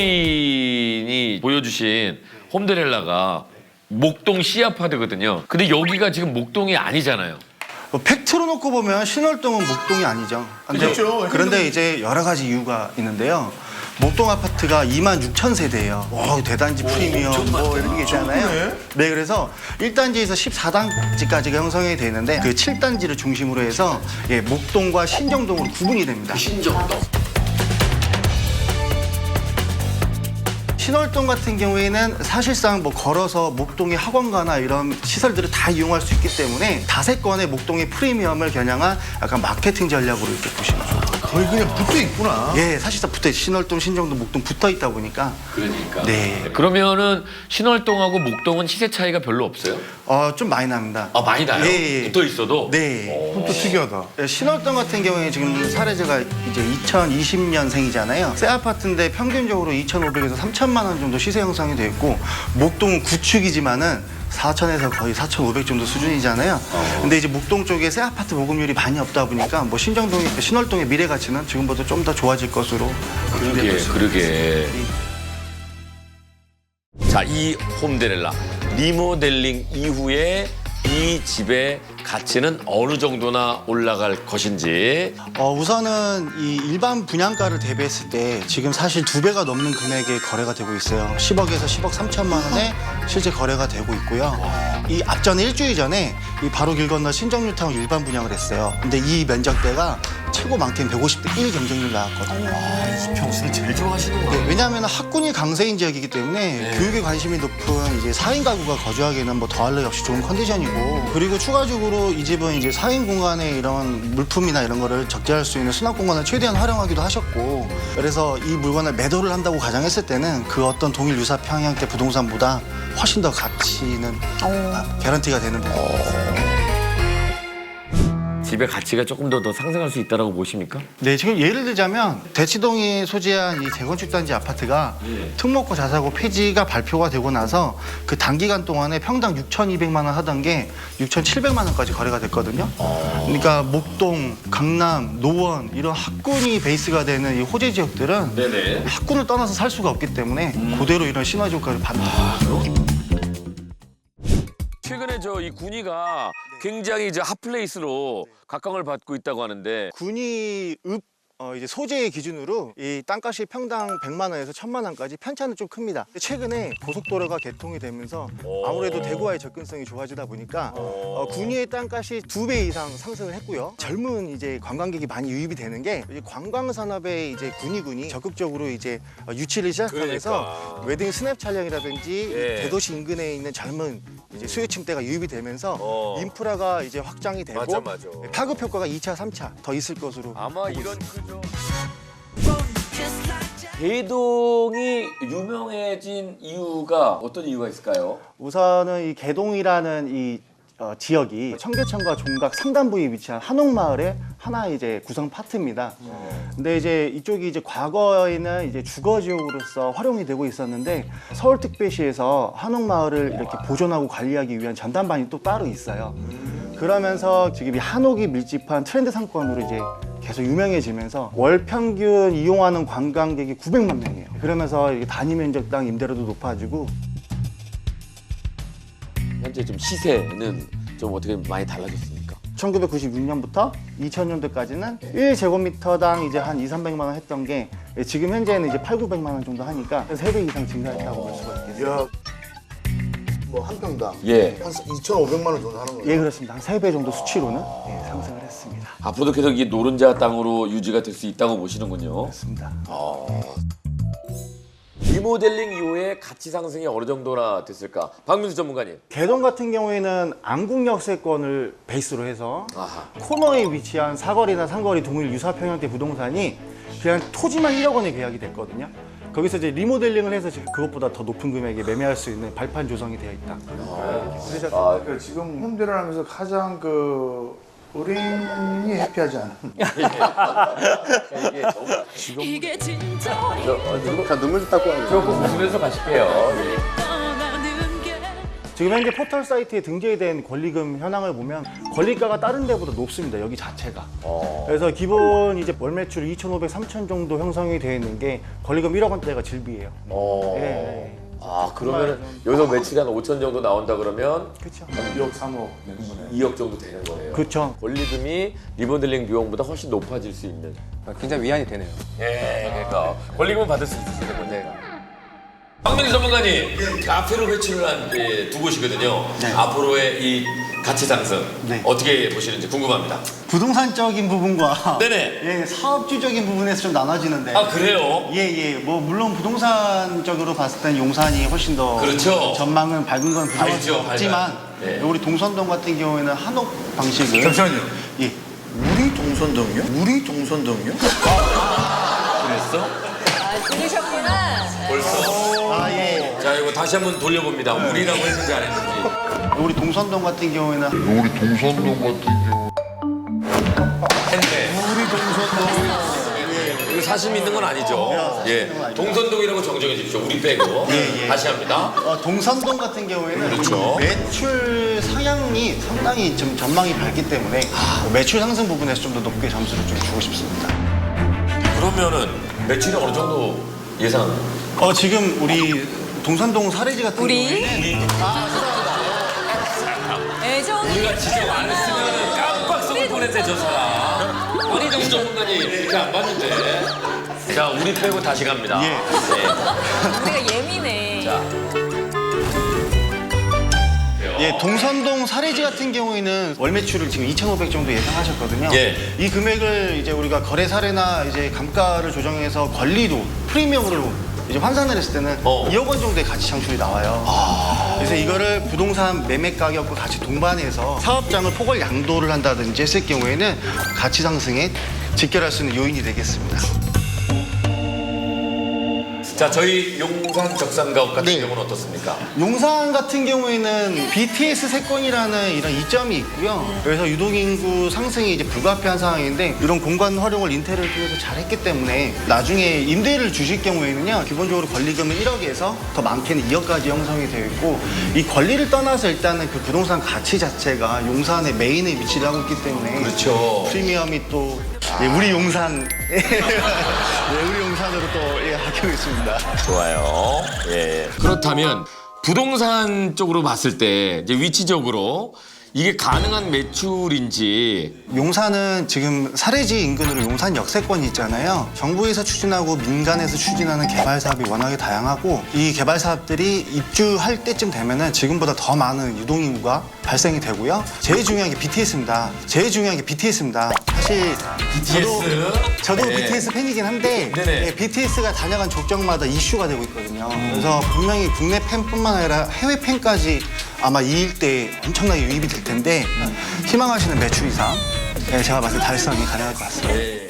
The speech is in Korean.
김효인이 보여주신 홈데렐라가 목동 시아파드거든요. 근데 여기가 지금 목동이 아니잖아요. 뭐 팩트로 놓고 보면 신월동은 목동이 아니죠. 근데 그렇죠. 그런데 이제 여러 가지 이유가 있는데요. 목동 아파트가 2만 6천 세대예요. 와, 대단지 프리미엄 뭐 이런 게 있잖아요. 네, 그래서 1단지에서 14단지까지가 형성이 되는데 그 7단지를 중심으로 해서 예, 목동과 신정동으로 구분이 됩니다. 신정동. 신월동 같은 경우에는 사실상 뭐 걸어서 목동의 학원가나 이런 시설들을 다 이용할 수 있기 때문에 다세권의 목동의 프리미엄을 겨냥한 약간 마케팅 전략으로 이렇게 보시면. 거의 그냥 붙어 있구나. 예, 사실상 붙어 있 신월동, 신정동, 목동 붙어 있다 보니까 그러니까. 네. 그러면은 신월동하고 목동은 시세 차이가 별로 없어요? 어, 좀 많이 납니다. 아 많이 나요? 예, 예. 붙어 있어도? 네. 또 특이하다. 예, 신월동 같은 경우에 지금 사례자가 이제 2020년생이잖아요. 새 아파트인데 평균적으로 2,500에서 3천만 원 정도 시세 형성이 돼 있고 목동은 구축이지만은 4천에서 거의 4,500 정도 수준이잖아요. 근데 이제 목동 쪽에 새 아파트 보급률이 많이 없다 보니까 뭐 신정동, 신월동의 미래 가치는 지금보다 좀 더 좋아질 것으로 그러게. 그러게. 자, 이 홈데렐라 리모델링 이후에 이 집의 가치는 어느 정도나 올라갈 것인지 어, 우선은 이 일반 분양가를 대비했을 때 지금 사실 두 배가 넘는 금액에 거래가 되고 있어요. 10억에서 10억 3천만 원에 실제 거래가 되고 있고요. 이 앞전에 일주일 전에 이 바로 길 건너 신정뉴타운 일반 분양을 했어요. 근데 이 면적대가 최고 많게는 150대 1 경쟁률 나왔거든요. 평수를 제일 좋아하시는 네, 왜냐하면 학군이 강세인 지역이기 때문에 교육에 관심이 높은 이제 4인 가구가 거주하기에는 뭐 더할 나위 없이 좋은 컨디션이고 그리고 추가적으로 이 집은 이제 4인 공간에 이런 물품이나 이런 거를 적재할 수 있는 수납 공간을 최대한 활용하기도 하셨고 그래서 이 물건을 매도를 한다고 가정했을 때는 그 어떤 동일 유사 평형대 부동산보다 훨씬 더 가치는 아, 개런티가 되는 부분. 집의 가치가 조금 더, 더 상승할 수 있다고 보십니까? 네, 지금 예를 들자면 대치동이 소재한 이 재건축 단지 아파트가 특목고 자사고 폐지가 발표가 되고 나서 그 단기간 동안에 평당 6,200만 원 하던 게 6,700만 원까지 거래가 됐거든요. 그러니까 목동, 강남, 노원 이런 학군이 베이스가 되는 이 호재 지역들은 네네. 학군을 떠나서 살 수가 없기 때문에 그대로 이런 시너지 효과를 받는 거죠. 최근에 저 이 군위가 굉장히 이제 핫플레이스로 각광을 받고 있다고 하는데 군이 읍 어, 이제 소재의 기준으로 이 땅값이 평당 100만 원에서 1000만 원까지 편차는 좀 큽니다. 최근에 고속도로가 개통이 되면서 아무래도 대구와의 접근성이 좋아지다 보니까 어, 군위의 땅값이 두 배 이상 상승을 했고요. 젊은 이제 관광객이 많이 유입이 되는 게 관광 산업에 이제 군위군이 적극적으로 이제 어, 유치를 시작하면서 그러니까. 웨딩 스냅 촬영이라든지 예. 대도시 인근에 있는 젊은 이제 수요층대가 유입이 되면서 어. 인프라가 이제 확장이 되고 맞아, 맞아. 파급 효과가 2차, 3차 더 있을 것으로 아마 보고 이런 있습니다. 그 죠. 대동이 유명해진 이유가 어떤 이유가 있을까요? 우선은 이 개동이라는 이 어, 지역이 청계천과 종각 상단부에 위치한 한옥마을의 하나 이제 구성 파트입니다. 근데 이제 이쪽이 이제 과거에는 이제 주거 지역으로서 활용이 되고 있었는데 서울특별시에서 한옥마을을 이렇게 보존하고 관리하기 위한 전담반이 또 따로 있어요. 그러면서 지금 이 한옥이 밀집한 트렌드 상권으로 이제 계속 유명해지면서 월 평균 이용하는 관광객이 900만 명이에요. 그러면서 이게 단위 면적당 임대료도 높아지고 현재 좀 시세는 좀 어떻게 많이 달라졌습니까? 1996년부터 2000년도까지는 1제곱미터당 이제 한 2, 300만 원 했던 게 지금 현재는 이제 8, 900만 원 정도 하니까 3배 이상 증가했다고 볼 수가 있겠어요. 야, 뭐 한 평당 예. 한 2,500만 원 정도 하는 거예요. 예, 그렇습니다. 한 3배 정도 수치로는 예, 상승을 했습니다. 앞으로도 계속 이 노른자 땅으로 유지가 될 수 있다고 보시는군요. 그렇습니다. 리모델링 이후에 가치 상승이 어느 정도나 됐을까? 박민수 전문가님. 개동 같은 경우에는 안국역세권을 베이스로 해서 아하. 코너에 위치한 사거리나 상거리 동일 유사평형대 부동산이 그냥 토지만 1억 원에 계약이 됐거든요. 거기서 이제 리모델링을 해서 지금 그것보다 더 높은 금액에 매매할 수 있는 발판 조성이 되어 있다. 그러니까 지금 홈대를 하면서 가장 그 의뢰인이 해피하지 않은. 이게 너무 이게 진짜 다 눈물 닦고 하는 조금 웃으면서 가실게요. 게 지금 현재 포털 사이트에 등재된 권리금 현황을 보면 권리가가 다른 데보다 높습니다. 여기 자체가. 어. 그래서 기본 이제 월 매출 2,500, 3,000 정도 형성이 되어 있는 게 권리금 1억 원대가 질비예요. 어. 네. 아 그러면 여기서 매출이 한 5천 정도 나온다 그러면 그렇죠. 2억 3억 내는 거네. 2억 정도 되는 거예요. 그렇죠. 권리금이 리모델링 비용보다 훨씬 높아질 수 있는. 굉장히 위안이 되네요. 예, 그러니까 권리금을 받을 수 있으시는 건데. 황민희 전문가님, 앞으로 매출을 한두 곳이거든요. 앞으로의 이 가치 상승 네. 어떻게 보시는지 궁금합니다. 부동산적인 부분과 네네. 예, 사업주적인 부분에서 좀 나눠지는데 아 그래요? 예, 예. 뭐 물론 부동산적으로 봤을 땐 용산이 훨씬 더 그렇죠. 전망은 밝은 건 밝죠, 밝아요. 네. 우리 동선동 같은 경우에는 한옥 방식을 잠시만요. 예. 우리 동선동이요? 우리 동선동이요? 그랬어? 아, 들으셨구나. 벌써? 아, 예. 자 이거 다시 한번 돌려봅니다. 우리라고 했는지 안 했는지. 우리 동선동 같은 경우에는 우리 동산동 같은 경우 했네. 우리 동선동. 이거 사심 있는 건 아니죠? 예. 동선동이라고 정정해 주십시오. 우리 빼고. 다시 합니다. 어, 동선동 같은 경우에는 그렇죠. 매출 상향이 상당히 좀 전망이 밝기 때문에 매출 상승 부분에서 좀 더 높게 점수를 좀 주고 싶습니다. 그러면은 매출이 어느 정도 예상? 어, 지금 우리 동선동 사례지 같은 우리? 경우에는 애정. 우리가 지적 안 했으면 깜빡 속을 뻔했대 저 사람. 우리 동 전문가님 이렇게 안 봤는데. 자 우리 빼고 다시 갑니다. 예. 네. 우리가 예민해. 예, 동선동 사례지 같은 경우에는 월 매출을 지금 2,500 정도 예상하셨거든요. 예. 이 금액을 이제 우리가 거래 사례나 이제 감가를 조정해서 권리도 프리미엄으로 이제 환산을 했을 때는 어. 2억 원 정도의 가치 창출이 나와요. 그래서 이거를 부동산 매매 가격과 같이 동반해서 사업장을 포괄 양도를 한다든지 했을 경우에는 가치 상승에 직결할 수 있는 요인이 되겠습니다. 자 저희 용산 적산가옥 같은 네. 경우는 어떻습니까? 용산 같은 경우에는 BTS 세건이라는 이런 이점이 있고요. 그래서 유동인구 상승이 이제 불가피한 상황인데 이런 공간 활용을 인테리어를 통해서 잘했기 때문에 나중에 임대를 주실 경우에는요. 기본적으로 권리금은 1억에서 더 많게는 2억까지 형성이 되어 있고 이 권리를 떠나서 일단은 그 부동산 가치 자체가 용산의 메인에 위치를 하고 있기 때문에 그렇죠. 프리미엄이 또 예, 우리 용산 네, 우리 용산으로 또 예, 하고 있습니다. 좋아요. 예. 그렇다면 부동산 쪽으로 봤을 때 이제 위치적으로 이게 가능한 매출인지 용산은 지금 사례지 인근으로 용산 역세권이 있잖아요. 정부에서 추진하고 민간에서 추진하는 개발 사업이 워낙에 다양하고 이 개발 사업들이 입주할 때쯤 되면은 지금보다 더 많은 유동 인구가 발생이 되고요. 제일 중요한 게 BTS입니다. 제일 중요한 게 BTS입니다. 사실 저도 저도 네. BTS 팬이긴 한데 네네. 예, BTS가 다녀간 족적마다 이슈가 되고 있거든요. 그래서 분명히 국내 팬뿐만 아니라 해외 팬까지 아마 이 일대에 엄청나게 유입이 될 텐데 희망하시는 매출 이상 예, 제가 봤을 때 달성이 가능할 것 같습니다. 예.